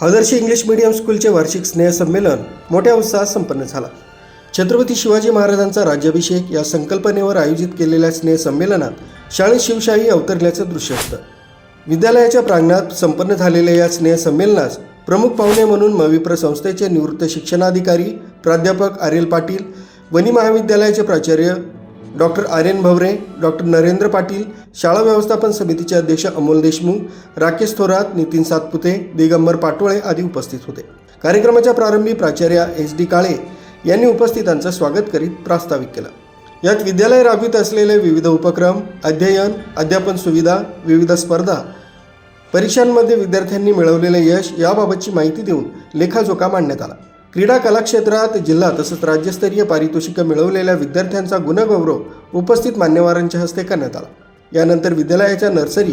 आदर्श English medium स्कूलचे वार्षिक स्नेहसंमेलन मोठ्या उत्साहात संपन्न झाला. छत्रपती शिवाजी महाराजांचा राज्याभिषेक या संकल्पनेवर आयोजित केलेल्या स्नेहसंमेलनात शाळेत शिवशाही अवतरल्याचं दृश्य असतं. विद्यालयाच्या प्रांगणात संपन्न झालेल्या या स्नेहसंमेलनास प्रमुख पाहुणे म्हणून मविप्र संस्थेचे निवृत्त शिक्षणाधिकारी प्राध्यापक आर्यल पाटील वनी महाविद्यालयाचे प्राचार्य डॉक्टर आर्यन भवरे डॉक्टर नरेंद्र पाटील शाळा व्यवस्थापन समितीचे अध्यक्ष अमोल देशमुख राकेश थोरात नितीन सातपुते दिगंबर पाटोळे आदी उपस्थित होते. कार्यक्रमाच्या प्रारंभी प्राचार्य एस डी काळे यांनी उपस्थितांचं स्वागत करीत प्रास्ताविक केलं. यात विद्यालय राबवित असलेले विविध उपक्रम अध्ययन अध्यापन सुविधा विविध स्पर्धा परीक्षांमध्ये विद्यार्थ्यांनी मिळवलेले यश याबाबतची माहिती देऊन लेखाजोखा मांडण्यात आला. क्रीडा कलाक्षेत्रात जिल्हा तसंच राज्यस्तरीय पारितोषिकं मिळवलेल्या विद्यार्थ्यांचा गुणगौरव उपस्थित मान्यवरांच्या हस्ते करण्यात आला. यानंतर विद्यालयाच्या नर्सरी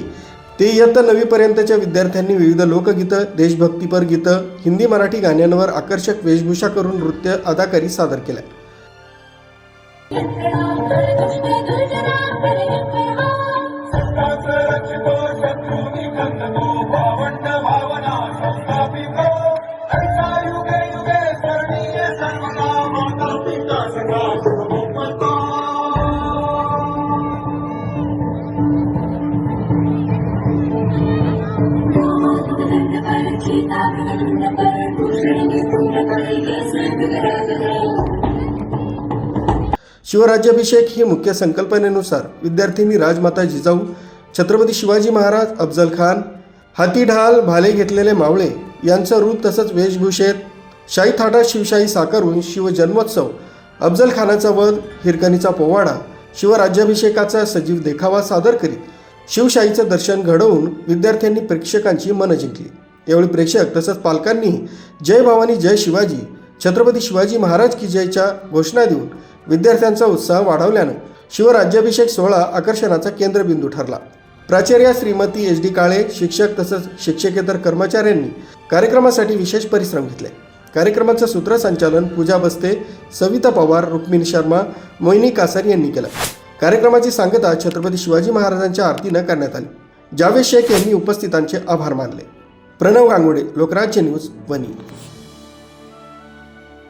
ते इयत्ता नवीपर्यंतच्या विद्यार्थ्यांनी विविध लोकगीतं देशभक्तीपर गीतं हिंदी मराठी गाण्यांवर आकर्षक वेशभूषा करून नृत्य अदाकारी सादर केल्या. शिवराज्याभिषेक ही मुख्य संकल्पनेनुसार विद्यार्थ्यांनी राजमाता जिजाऊ छत्रपती शिवाजी महाराज अफजल खान हाती ढाल भाले घेतलेले मावळे यांचं रूप तसंच वेशभूषेत शाही थाटात शिवशाही साकारून शिवजन्मोत्सव अफजल खानाचा वध हिरकणीचा पोवाडा शिवराज्याभिषेकाचा सजीव देखावा सादर करीत शिवशाहीचं दर्शन घडवून विद्यार्थ्यांनी प्रेक्षकांची मनं जिंकली. यावेळी प्रेक्षक तसंच पालकांनी जय भवानी जय शिवाजी छत्रपती शिवाजी महाराज की जयच्या घोषणा देऊन विद्यार्थ्यांचा उत्साह वाढवल्यानं शिवराज्याभिषेक सोहळा आकर्षणाचा केंद्रबिंदू ठरला. प्राचार्या श्रीमती एच डी काळे शिक्षक तसंच शिक्षकेतर कर्मचाऱ्यांनी कार्यक्रमासाठी विशेष परिश्रम घेतले. कार्यक्रमाचं सूत्रसंचालन पूजा बस्ते सविता पवार रुक्मिणी शर्मा मोहिनी कासारी यांनी केलं. कार्यक्रमाची सांगता छत्रपती शिवाजी महाराजांच्या आरतीनं करण्यात आली. जावेद शेख यांनी उपस्थितांचे आभार मानले. प्रणव गांगुडे लोकराज्य न्यूज वनी